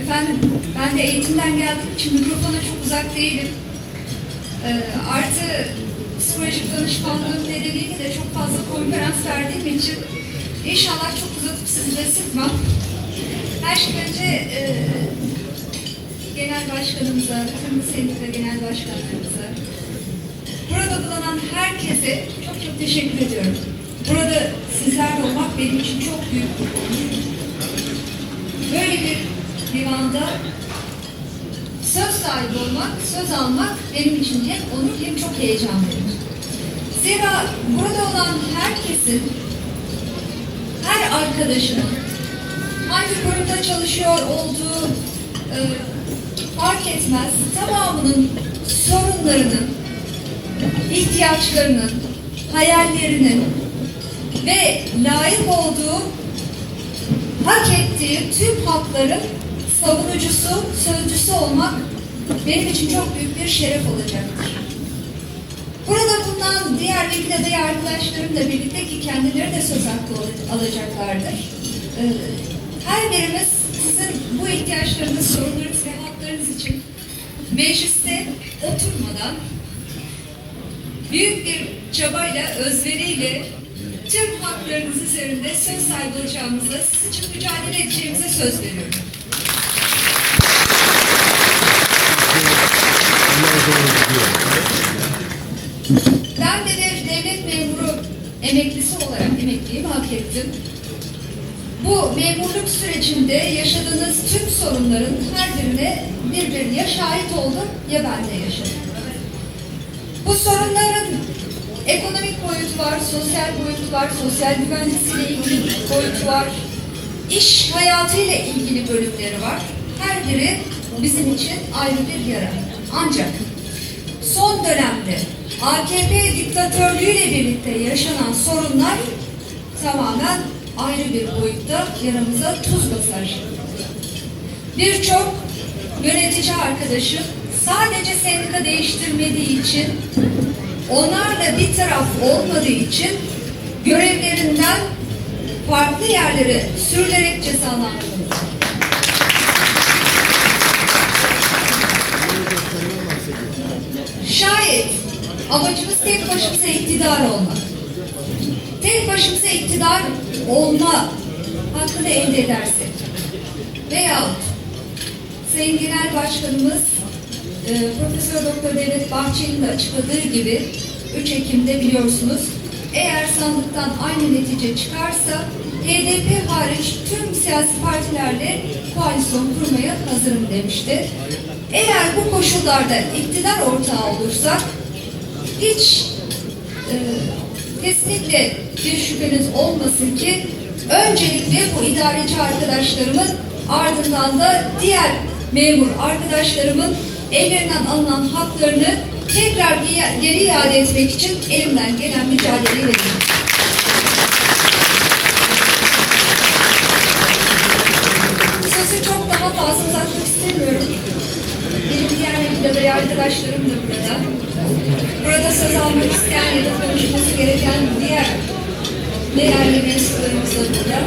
Efendim, ben de eğitimden geldiğim için mikrofona çok uzak değilim. Ee, artı psikolojik danışmanlığım nedeniyle de çok fazla konferans verdiğim için inşallah çok uzatıp sizi de sıkmam. Her şeyden önce e, genel başkanımıza, tüm sendika genel başkanlarımıza, burada bulunan herkese çok çok teşekkür ediyorum. Burada sizlerle olmak benim için çok büyük bir onur. Böyle bir divanda söz sahibi olmak, söz almak benim için hem onur hem çok heyecan verir. Zira burada olan herkesin, her arkadaşının hangi kurumda çalışıyor olduğu e, fark etmez. Tamamının sorunlarının, ihtiyaçlarının, hayallerinin ve layık olduğu hak ettiği tüm hakların savunucusu, sözcüsü olmak benim için çok büyük bir şeref olacaktır. Burada bulunan diğer vekil adayı arkadaşlarımla birlikte ki kendileri de söz hakkı al- alacaklardır. Ee, Her birimiz sizin bu ihtiyaçlarınız, sorunlarınız ve haklarınız için mecliste oturmadan büyük bir çabayla, özveriyle tüm haklarınız üzerinde söz sahibi olacağımıza, sizin için mücadele edeceğimize söz veriyorum. Ben de devlet memuru emeklisi olarak emekliliğimi hak ettim. Bu memurluk sürecinde yaşadığınız tüm sorunların her birine bir bir ya şahit oldum ya ben de yaşadım. Bu sorunların ekonomik boyutu var, sosyal boyutu var, sosyal güvenlikle ilgili boyutu var, iş hayatıyla ilgili bölümleri var. Her biri bizim için ayrı bir yara. Ancak son dönemde AKP diktatörlüğüyle birlikte yaşanan sorunlar tamamen ayrı bir boyutta yaramıza tuz basar. Birçok yönetici arkadaşım sadece sendika değiştirmediği için onlarla bir taraf olmadığı için görevlerinden farklı yerlere sürülerek cezalandırıldı. Şayet amacımız tek başımıza iktidar olmak. Tek başımıza iktidar olma hakkını elde edersek veyahut Sayın Genel Başkanımız e, Profesör Doktor Devlet Bahçeli'nin de açıkladığı gibi 3 Ekim'de biliyorsunuz eğer sandıktan aynı netice çıkarsa HDP hariç tüm siyasi partilerle koalisyon kurmaya hazırım demişti. Eğer bu koşullarda iktidar ortağı olursak hiç e, kesinlikle bir şüpheniz olmasın ki öncelikle bu idareci arkadaşlarımın ardından da diğer memur arkadaşlarımın ellerinden alınan haklarını tekrar geri- iade etmek için elimden gelen mücadeleyi vereceğim. Sözü çok daha fazla uzatmak istemiyorum. Benim diğer vekil adayı arkadaşlarım da burada. Burada söz almak isteyen ya da konuşması gereken diğer değerli mensuplarımız da burada.